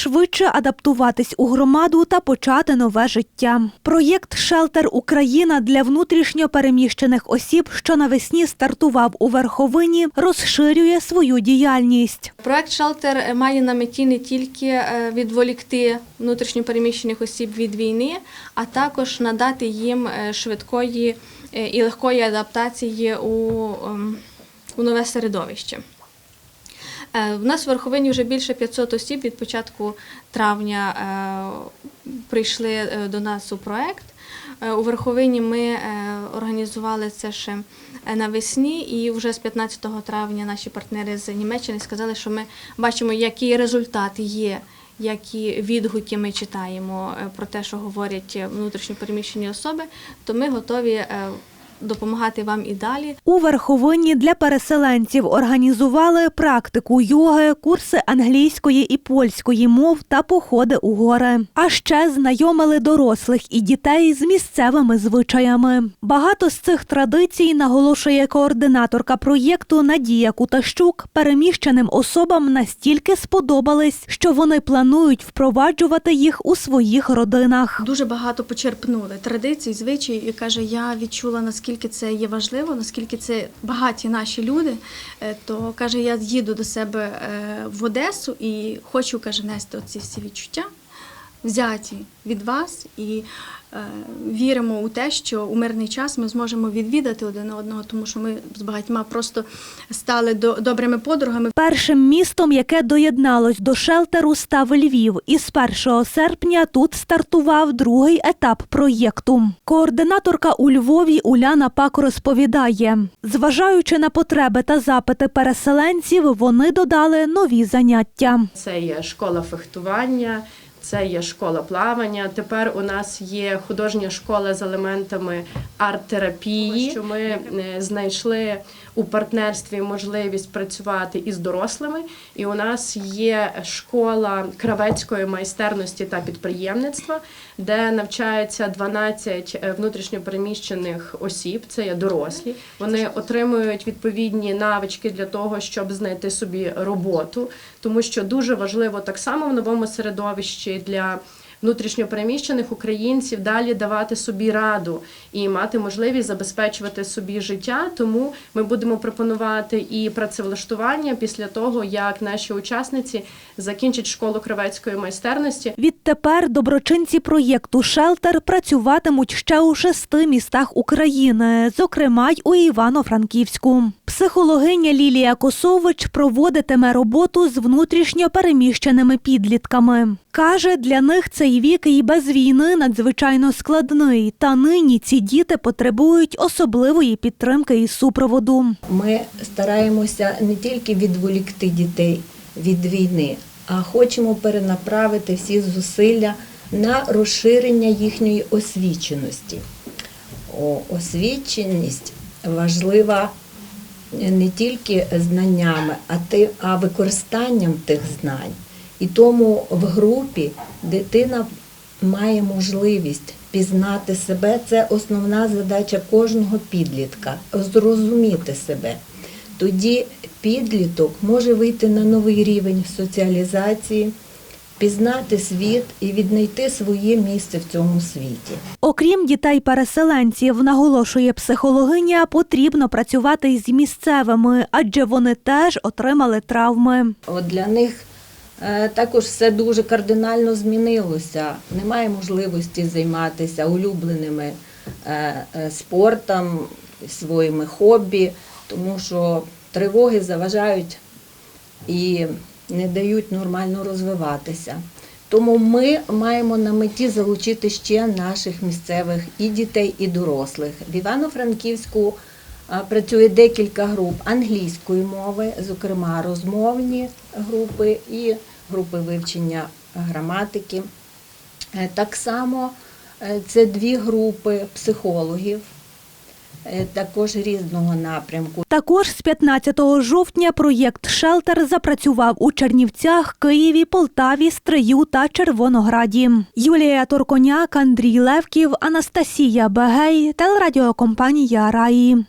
швидше адаптуватись у громаду та почати нове життя. Проєкт Шелтер Україна для внутрішньо переміщених осіб, що навесні стартував у Верховині, розширює свою діяльність. Проект Шелтер має на меті не тільки е, відволікти внутрішньопереміщених осіб від війни, а також надати їм е, швидкої е, і легкої адаптації у, ем, у нове середовище. Е, В нас в Верховині вже більше 500 осіб від початку травня е, прийшли е, до нас у проект. У Верховині ми організували це ще навесні, і вже з 15 травня наші партнери з Німеччини сказали, що ми бачимо, який результат є, які відгуки ми читаємо про те, що говорять внутрішньопереміщені особи, то ми готові допомагати вам і далі. У Верховині для переселенців організували практику йоги, курси англійської і польської мов та походи у гори. А ще знайомили дорослих і дітей з місцевими звичаями. Багато з цих традицій наголошує координаторка проєкту Надія Кутащук. Переміщеним особам настільки сподобались, що вони планують впроваджувати їх у своїх родинах. Дуже багато почерпнули традицій, звичаїв і каже, я відчула наскільки це є важливо, наскільки це багаті наші люди. Е, То каже, я їду до себе е, в Одесу і хочу каже нести оці всі відчуття, взяті від вас, і е, віримо у те, що у мирний час ми зможемо відвідати один одного, тому що ми з багатьма просто стали до, добрими подругами. Першим містом, яке доєдналось до шелтеру, став Львів. І з 1 серпня тут стартував другий етап проєкту. Координаторка у Львові Уляна Пак розповідає, зважаючи на потреби та запити переселенців, вони додали нові заняття. Це є школа фехтування, це є школа плавання. Тепер у нас є художня школа з елементами арт-терапії. Що ми е, знайшли у партнерстві можливість працювати із дорослими. І у нас є школа кравецької майстерності та підприємництва, де навчається 12 внутрішньопереміщених осіб. Це є дорослі. Вони отримують відповідні навички для того, щоб знайти собі роботу, тому що дуже важливо так само в новому середовищі для внутрішньопереміщених українців далі давати собі раду і мати можливість забезпечувати собі життя. Тому ми будемо пропонувати і працевлаштування після того, як наші учасниці закінчать школу кравецької майстерності. Відтепер доброчинці проєкту Шелтер працюватимуть ще у шести містах України, зокрема й у Івано-Франківську. Психологиня Лілія Косович проводитиме роботу з внутрішньо переміщеними підлітками. Каже, для них цей вік і без війни надзвичайно складний, та нині ці діти потребують особливої підтримки і супроводу. Ми стараємося не тільки відволікти дітей від війни, а хочемо перенаправити всі зусилля на розширення їхньої освіченості. О, освіченість важлива не тільки знаннями, а, використанням тих знань. І тому в групі дитина має можливість пізнати себе. Це основна задача кожного підлітка зрозуміти себе. Тоді підліток може вийти на новий рівень соціалізації, пізнати світ і віднайти своє місце в цьому світі. Окрім дітей-переселенців, наголошує психологиня, потрібно працювати із місцевими, адже вони теж отримали травми. От для них також все дуже кардинально змінилося. Немає можливості займатися улюбленими е, е, спортом, своїми хобі, тому що тривоги заважають і не дають нормально розвиватися. Тому ми маємо на меті залучити ще наших місцевих і дітей, і дорослих. В Івано-Франківську працює декілька груп англійської мови, зокрема розмовні групи і групи вивчення граматики. Е, Так само е, це дві групи психологів, е, також різного напрямку. Також з 15 жовтня проєкт Шелтер запрацював у Чернівцях, Києві, Полтаві, Стрию та Червонограді. Юлія Торконяк, Андрій Левків, Анастасія Бегей, телерадіокомпанія Раї.